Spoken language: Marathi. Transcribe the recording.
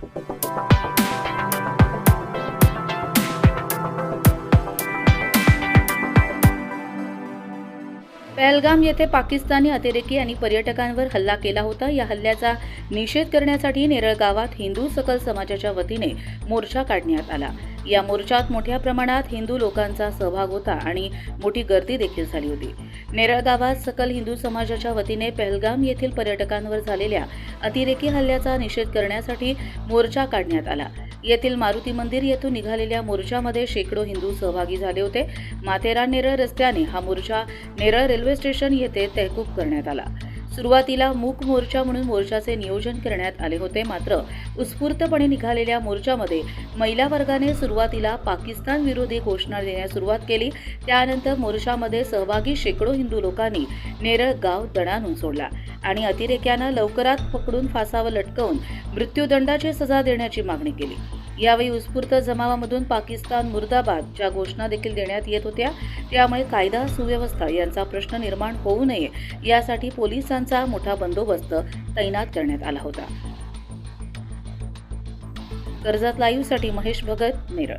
पहलगाम येथे पाकिस्तानी अतिरेकी आणि पर्यटकांवर हल्ला केला होता. या हल्ल्याचा निषेध करण्यासाठी नेरळ गावात हिंदू सकल समाजाच्या वतीने मोर्चा काढण्यात आला. या मोर्चात मोठ्या प्रमाणात हिंदू लोकांचा सहभाग होता आणि मोठी गर्दी देखील झाली होती. नेरळ गावात सकल हिंदू समाजाच्या वतीने पहलगाम येथील पर्यटकांवर झालेल्या अतिरेकी हल्ल्याचा निषेध करण्यासाठी मोर्चा काढण्यात आला. येथील मारुती मंदिर येथून निघालेल्या मोर्चामध्ये शेकडो हिंदू सहभागी झाले होते. माथेरान नेरळ रस्त्याने हा मोर्चा नेरळ रेल्वे स्टेशन येथे तहकूब करण्यात आला. सुरुवातीला मूक मोर्चा म्हणून मोर्चाचे नियोजन करण्यात आले होते. मात्र उत्स्फूर्तपणे निघालेल्या मोर्चामध्ये महिला वर्गाने सुरुवातीला पाकिस्तान विरोधी घोषणा देण्यास सुरुवात केली. त्यानंतर मोर्चामध्ये सहभागी शेकडो हिंदू लोकांनी नेरळ गाव दणानून सोडला आणि अतिरेक्यांना लवकरात पकडून फासावर लटकवून मृत्यूदंडाची सजा देण्याची मागणी केली. यावेळी उत्स्फूर्त जमावामधून पाकिस्तान मुर्दाबाद ज्या घोषणा देखील देण्यात येत होत्या त्यामुळे कायदा सुव्यवस्था यांचा प्रश्न निर्माण होऊ नये यासाठी पोलिसांचा मोठा बंदोबस्त तैनात करण्यात आला होता. कर्जत लाईव्हसाठी महेश भगत नेरळ